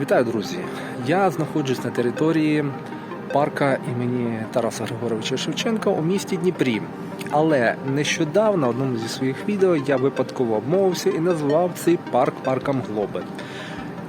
Вітаю, друзі! Я знаходжусь на території парка імені Тараса Григоровича Шевченка у місті Дніпрі. Але нещодавно в одному зі своїх відео я випадково обмовився і назвав цей парк парком Глоби.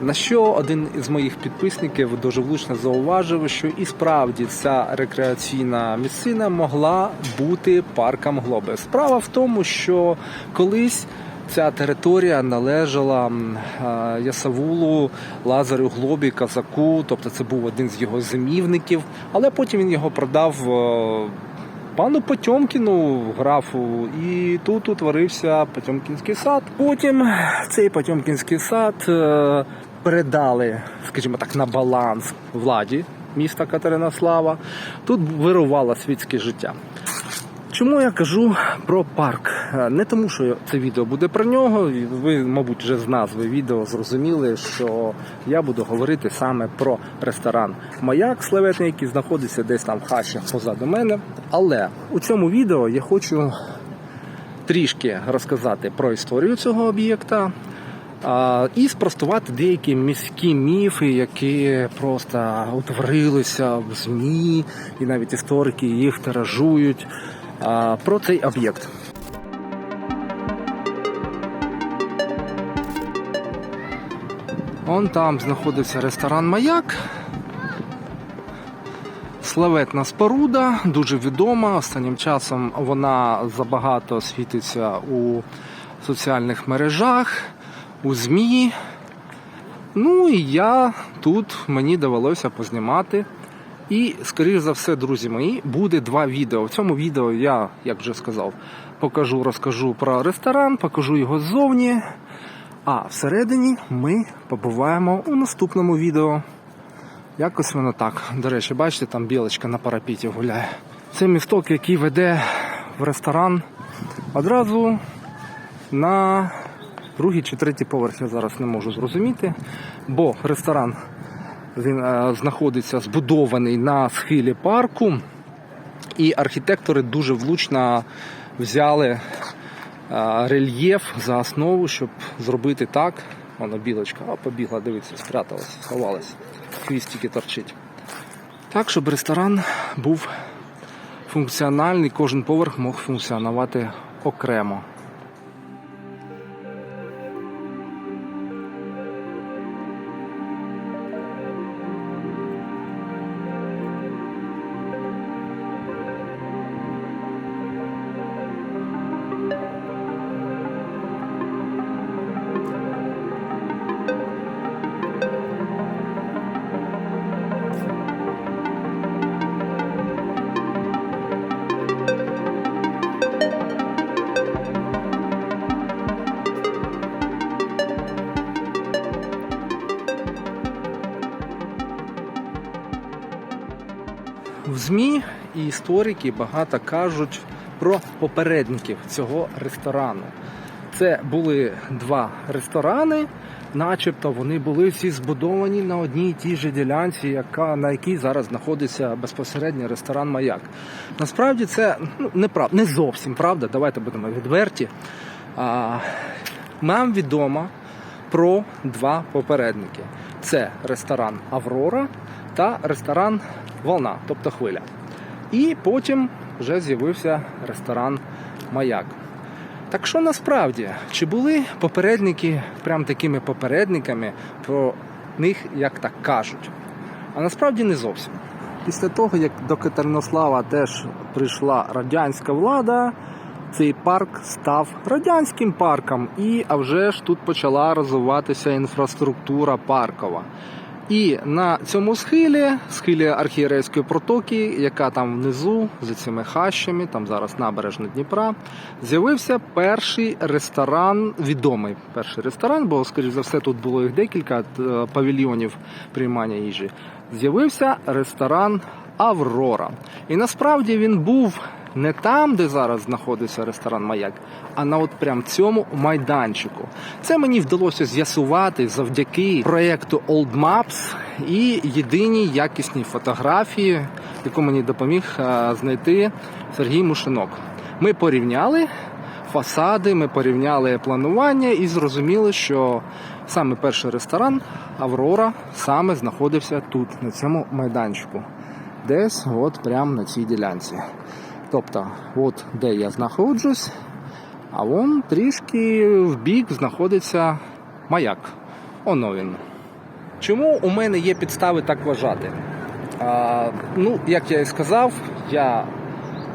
На що один із моїх підписників дуже влучно зауважив, що і справді ця рекреаційна місцина могла бути парком Глоби. Справа в тому, що колись ця територія належала е, Ясавулу Лазарю Глобі Казаку, тобто це був один з його зимівників, але потім він його продав. е, Пану Потьомкіну, графу, і тут утворився Потьомкінський сад. Потім цей Потьомкінський сад е, передали, скажімо так, на баланс владі міста Катеринослава. Тут вирувало світське життя. Чому я кажу про парк? Не тому, що це відео буде про нього. Ви, мабуть, вже з назви відео зрозуміли, що я буду говорити саме про ресторан Маяк Славетний, який знаходиться десь там в хащах позаду мене. Але у цьому відео я хочу трішки розказати про історію цього об'єкта. І спростувати деякі міські міфи, які просто утворилися в ЗМІ, і навіть історики їх тиражують про цей об'єкт. Он там знаходиться ресторан Маяк. Славетна споруда, дуже відома. Останнім часом вона забагато світиться у соціальних мережах, у ЗМІ. Ну і я тут мені довелося познімати. І, скоріш за все, друзі мої, буде два відео. В цьому відео я, як вже сказав, покажу, розкажу про ресторан, покажу його ззовні. А всередині ми побуваємо у наступному відео. Якось воно так. До речі, бачите, там білочка на парапіті гуляє. Це місток, який веде в ресторан одразу на другий чи третій поверх, я зараз не можу зрозуміти, бо ресторан він е, знаходиться збудований на схилі парку, і архітектори дуже влучно взяли рельєф за основу, щоб зробити так. Вона білочка, а побігла, дивиться, спряталась, сховалась, хвістики торчить. Так, щоб ресторан був функціональний, кожен поверх мог функціонувати окремо. Історики багато кажуть про попередників цього ресторану. Це були два ресторани, начебто вони були всі збудовані на одній тій же ділянці, яка, на якій зараз знаходиться безпосередньо ресторан Маяк. Насправді це ну, не, прав, не зовсім правда, давайте будемо відверті. А, нам відомо про два попередники: це ресторан Аврора та ресторан Волна, тобто хвиля. І потім вже з'явився ресторан Маяк. Так що насправді, чи були попередники прям такими попередниками про них, як так кажуть? А насправді не зовсім. Після того, як до Катеринослава теж прийшла радянська влада, цей парк став радянським парком, і а вже ж тут почала розвиватися інфраструктура паркова. І на цьому схилі, схилі архієрейської протоки, яка там внизу за цими хащами, там зараз набережна Дніпра, з'явився перший ресторан, відомий перший ресторан, бо, скоріш за все, тут було їх декілька е, павільйонів приймання їжі. З'явився ресторан Аврора. І насправді він був не там, де зараз знаходиться ресторан Маяк, а на от прям цьому майданчику. Це мені вдалося з'ясувати завдяки проєкту Old Maps і єдиній якісній фотографії, яку мені допоміг е, знайти Сергій Мушинок. Ми порівняли фасади, ми порівняли планування і зрозуміли, що саме перший ресторан Аврора саме знаходився тут, на цьому майданчику. Десь от прямо на цій ділянці. Тобто, от де я знаходжусь, а вон трішки в бік знаходиться маяк. Оно він. Чому у мене є підстави так вважати? А, ну, як я і сказав, я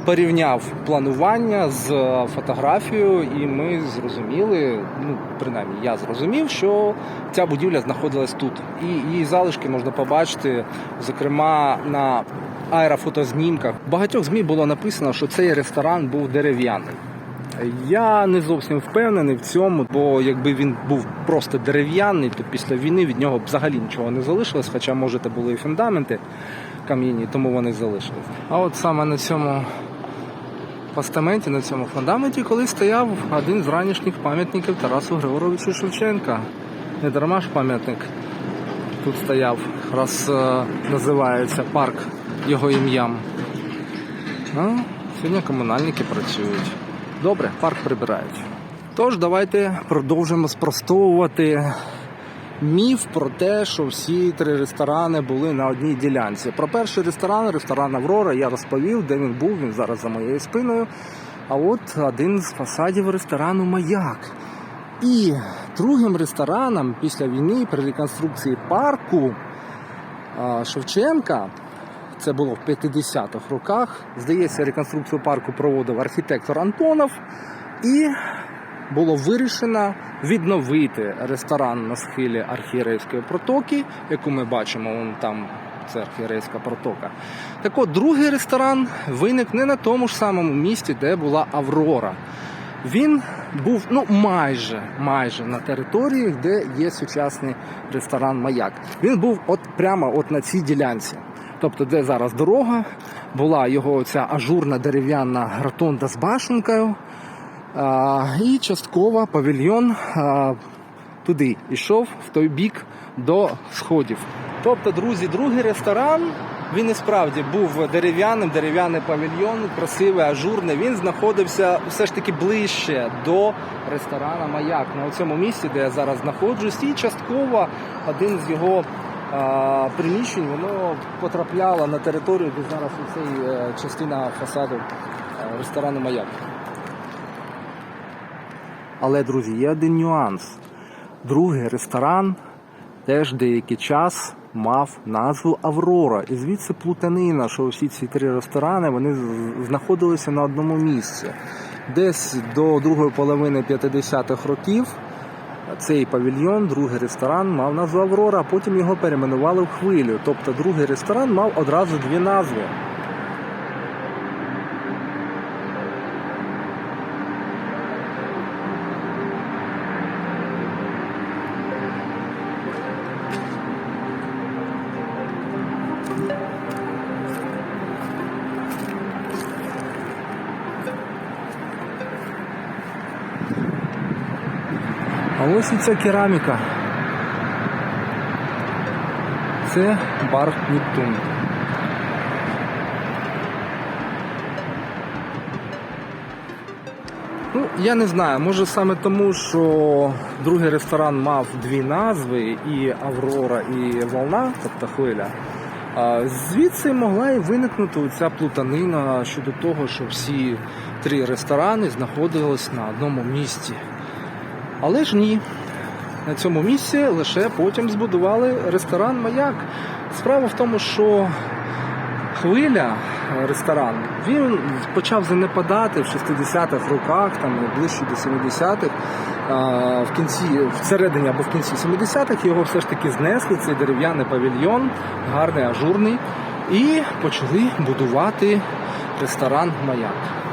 порівняв планування з фотографією, і ми зрозуміли, ну принаймні я зрозумів, що ця будівля знаходилась тут. І її залишки можна побачити, зокрема на аерофотознімках. В багатьох ЗМІ було написано, що цей ресторан був дерев'яний. Я не зовсім впевнений в цьому, бо якби він був просто дерев'яний, то після війни від нього взагалі нічого не залишилось, хоча, може, це були і фундаменти кам'яні, тому вони залишились. А от саме на цьому постаменті, на цьому фундаменті, колись стояв один з ранішніх пам'ятників Тарасу Григоровичу Шевченка. Не дарма ж пам'ятник тут стояв, раз е, називається парк його ім'ям. Ну, сьогодні комунальники працюють. Добре, парк прибирають. Тож давайте продовжимо спростовувати міф про те, що всі три ресторани були на одній ділянці. Про перший ресторан, ресторан Аврора, я розповів, де він був, він зараз за моєю спиною. А от один з фасадів ресторану Маяк. І другим рестораном після війни при реконструкції парку Шевченка це було в 50-х роках. Здається, реконструкцію парку проводив архітектор Антонов, і було вирішено відновити ресторан на схилі Архієрейської протоки, яку ми бачимо, вон там це Архієрейська протока. Так от, другий ресторан виник не на тому ж самому місці, де була Аврора. Він був ну майже майже на території, де є сучасний ресторан Маяк. Він був от прямо от на цій ділянці. Тобто, де зараз дорога, була його ця ажурна дерев'яна ротонда з башенкою, і частково павільйон туди йшов в той бік до сходів. Тобто, друзі, другий ресторан. Він і справді був дерев'яним, дерев'яний павільйон, красивий, ажурний. Він знаходився все ж таки ближче до ресторана Маяк на цьому місці, де я зараз знаходжусь, і частково один з його приміщень воно потрапляло на територію, де зараз цей е, частина фасаду е, ресторану Маяк. Але, друзі, є один нюанс. Другий ресторан теж деякий час мав назву Аврора. І звідси плутанина, що всі ці три ресторани вони знаходилися на одному місці. Десь до другої половини 50-х років цей павільйон, другий ресторан, мав назву Аврора, а потім його перейменували в хвилю. Тобто другий ресторан мав одразу дві назви. Ось і ця кераміка. Це бар Нептун. Ну, я не знаю, може саме тому, що другий ресторан мав дві назви, і Аврора, і Волна, тобто хвиля. Звідси могла і виникнути ця плутанина щодо того, що всі три ресторани знаходились на одному місці. Але ж ні. На цьому місці лише потім збудували ресторан Маяк. Справа в тому, що хвиля е, ресторан він почав занепадати в 60-х роках, там ближче до 70-х. В кінці, всередині або в кінці 70-х його все ж таки знесли, цей дерев'яний павільйон, гарний, ажурний, і почали будувати ресторан Маяк.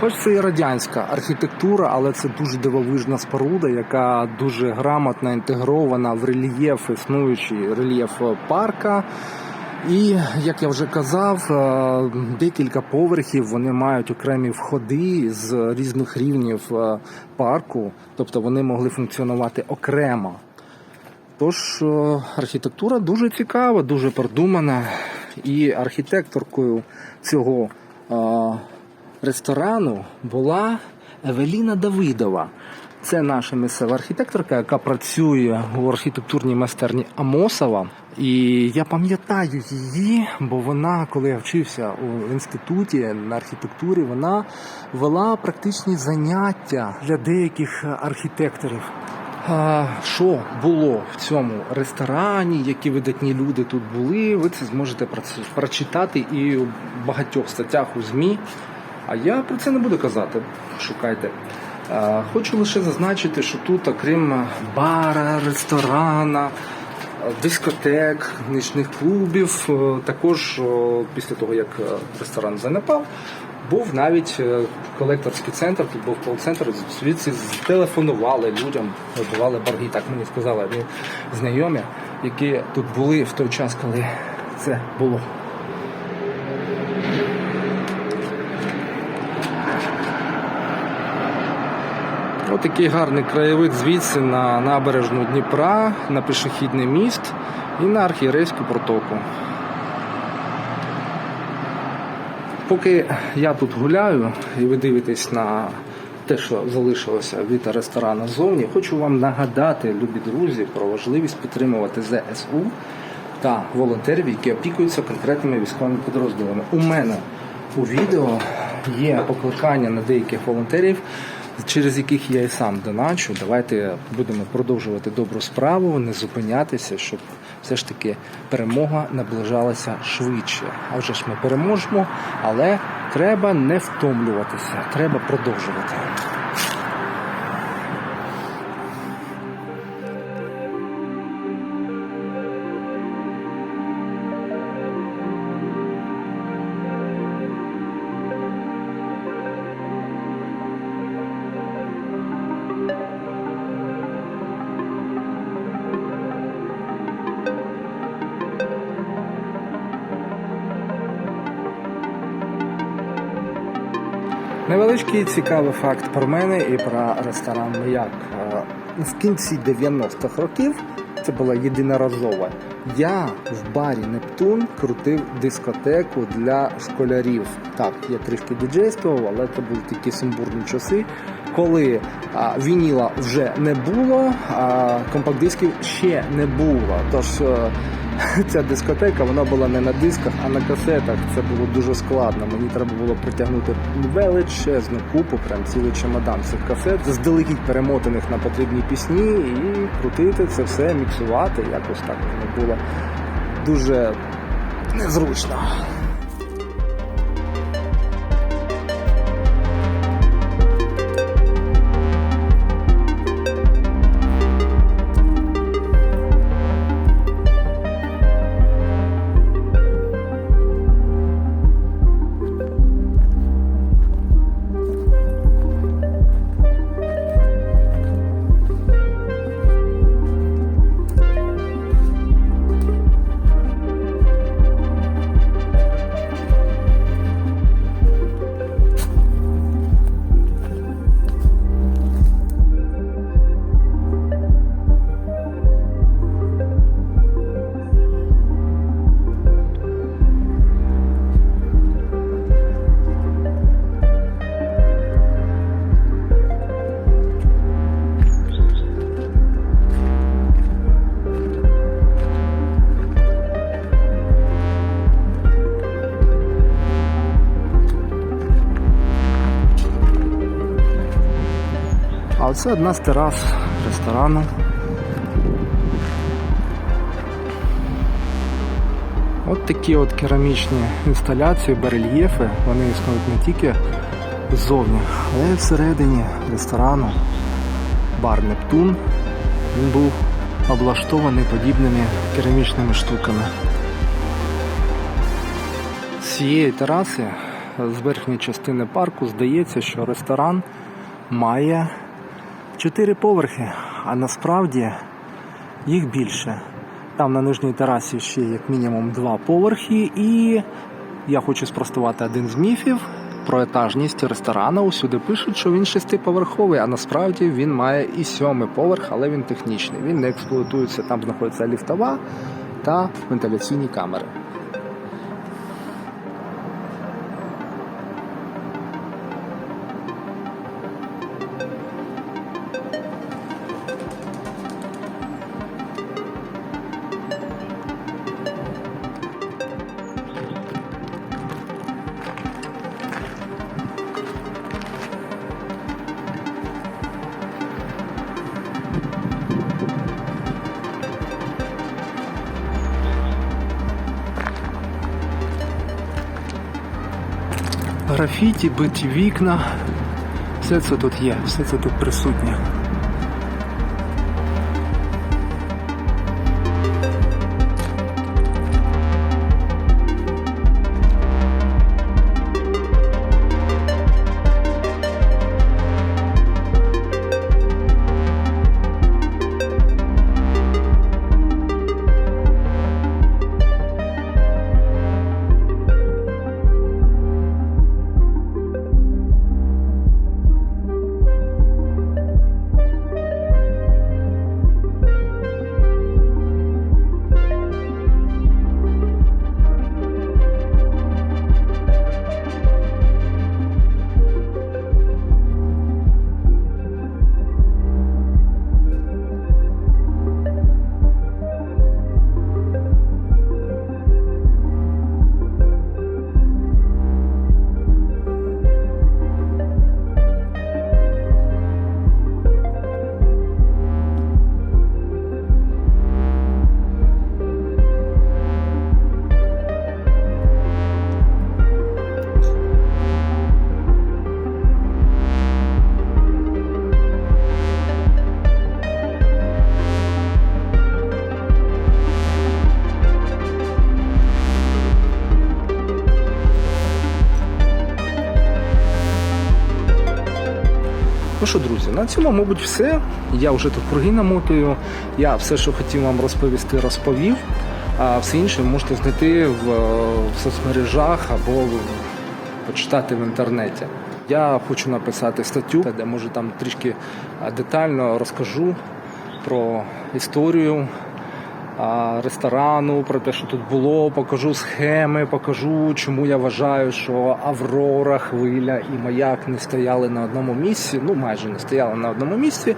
Хоч це і радянська архітектура, але це дуже дивовижна споруда, яка дуже грамотно інтегрована в рельєф, існуючий рельєф парка. І як я вже казав, е, декілька поверхів вони мають окремі входи з різних рівнів е, парку, тобто вони могли функціонувати окремо. Тож е, архітектура дуже цікава, дуже продумана, і архітекторкою цього ресторану була Евеліна Давидова. Це наша місцева архітекторка, яка працює у архітектурній майстерні Амосова. І я пам'ятаю її, бо вона, коли я вчився у інституті на архітектурі, вона вела практичні заняття для деяких архітекторів. Що було в цьому ресторані, які видатні люди тут були, ви це зможете прочитати і у багатьох статтях у ЗМІ. А я про це не буду казати. Шукайте. Хочу лише зазначити, що тут, окрім бара, ресторана, дискотек, нічних клубів, е, також після того, як е, ресторан занепав, був навіть е, колекторський центр, тут був кол-центр, звідси телефонували людям, вибивали борги. Так мені сказали знайомі, які тут були в той час, коли це було. Отакий гарний краєвид звідси на набережну Дніпра, на пішохідний міст і на архієрейську протоку. Поки я тут гуляю і ви дивитесь на те, що залишилося від ресторану ззовні, хочу вам нагадати, любі друзі, про важливість підтримувати ЗСУ та волонтерів, які опікуються конкретними військовими підрозділами. У мене у відео є покликання на деяких волонтерів, через яких я і сам доначу. Давайте будемо продовжувати добру справу, не зупинятися, щоб все ж таки перемога наближалася швидше. А вже ж ми переможемо, але треба не втомлюватися, треба продовжувати. Невеличкий цікавий факт про мене і про ресторан Маяк. Е, В кінці 90-х років це була єдиноразова. Я в барі Нептун крутив дискотеку для школярів. Так, я трішки діджействував, але це були такі сумбурні часи, коли а, вініла вже не було, а компакт-дисків ще не було. Тож е, ця дискотека вона була не на дисках, а на касетах. Це було дуже складно. Мені треба було притягнути величезну купу, прям цілий чемодан цих касет, заздалегідь перемотаних на потрібні пісні, і крутити це все, міксувати. Якось так воно було дуже незручно. А оце одна з терас ресторану. От такі от керамічні інсталяції, барельєфи, вони існують не тільки ззовні, але й всередині ресторану. Бар Нептун. Він був облаштований подібними керамічними штуками. З цієї тераси, з верхньої частини парку, здається, що ресторан має чотири поверхи, а насправді їх більше. Там на нижній терасі ще як мінімум два поверхи, і я хочу спростувати один з міфів про етажність ресторану. Усюди пишуть, що він шестиповерховий, а насправді він має і сьомий поверх, але він технічний. Він не експлуатується, там знаходиться ліфтова та вентиляційні камери. Графіті, биті вікна. Все це тут є, все це тут присутнє. На цьому, мабуть, все. Я вже тут круги намотую. Я все, що хотів вам розповісти, розповів. А все інше можете знайти в, е, в соцмережах або почитати в інтернеті. Я хочу написати статтю, де може там трішки е, детально розкажу про історію ресторану, про те, що тут було, покажу схеми, покажу, чому я вважаю, що Аврора, хвиля і маяк не стояли на одному місці, ну майже не стояли на одному місці.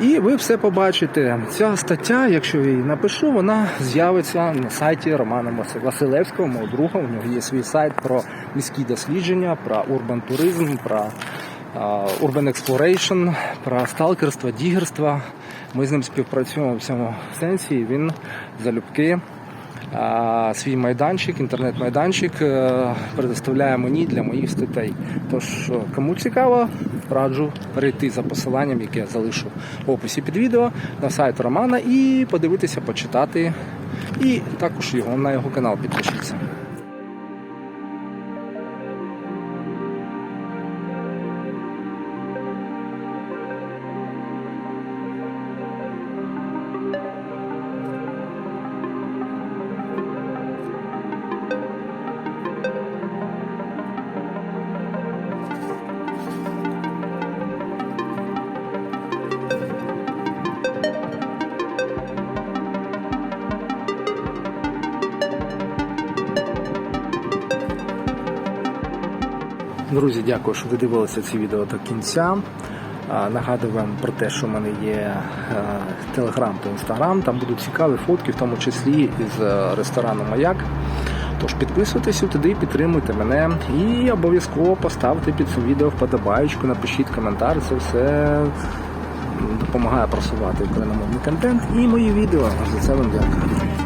І ви все побачите. Ця стаття, якщо я її напишу, вона з'явиться на сайті Романа Василевського, мого друга. У нього є свій сайт про міські дослідження, про урбан туризм, про Urban Exploration, про сталкерство, дігерство. Ми з ним співпрацюємо в цьому сенсі. і Він залюбки свій майданчик, інтернет-майданчик е, предоставляє мені для моїх статей. Тож, е, кому цікаво, раджу перейти за посиланням, яке я залишу в описі під відео на сайт Романа і подивитися, почитати. І також його на його канал підпишіться. Друзі, дякую, що додивилися це відео до кінця. Нагадую вам про те, що в мене є телеграм та інстаграм. Там будуть цікаві фотки, в тому числі із е, ресторану Маяк. Тож підписуйтесь туди, підтримуйте мене і обов'язково поставте під цим відео вподобаєчку, напишіть коментар. Це все допомагає просувати україномовний контент і мої відео. За це вам дякую.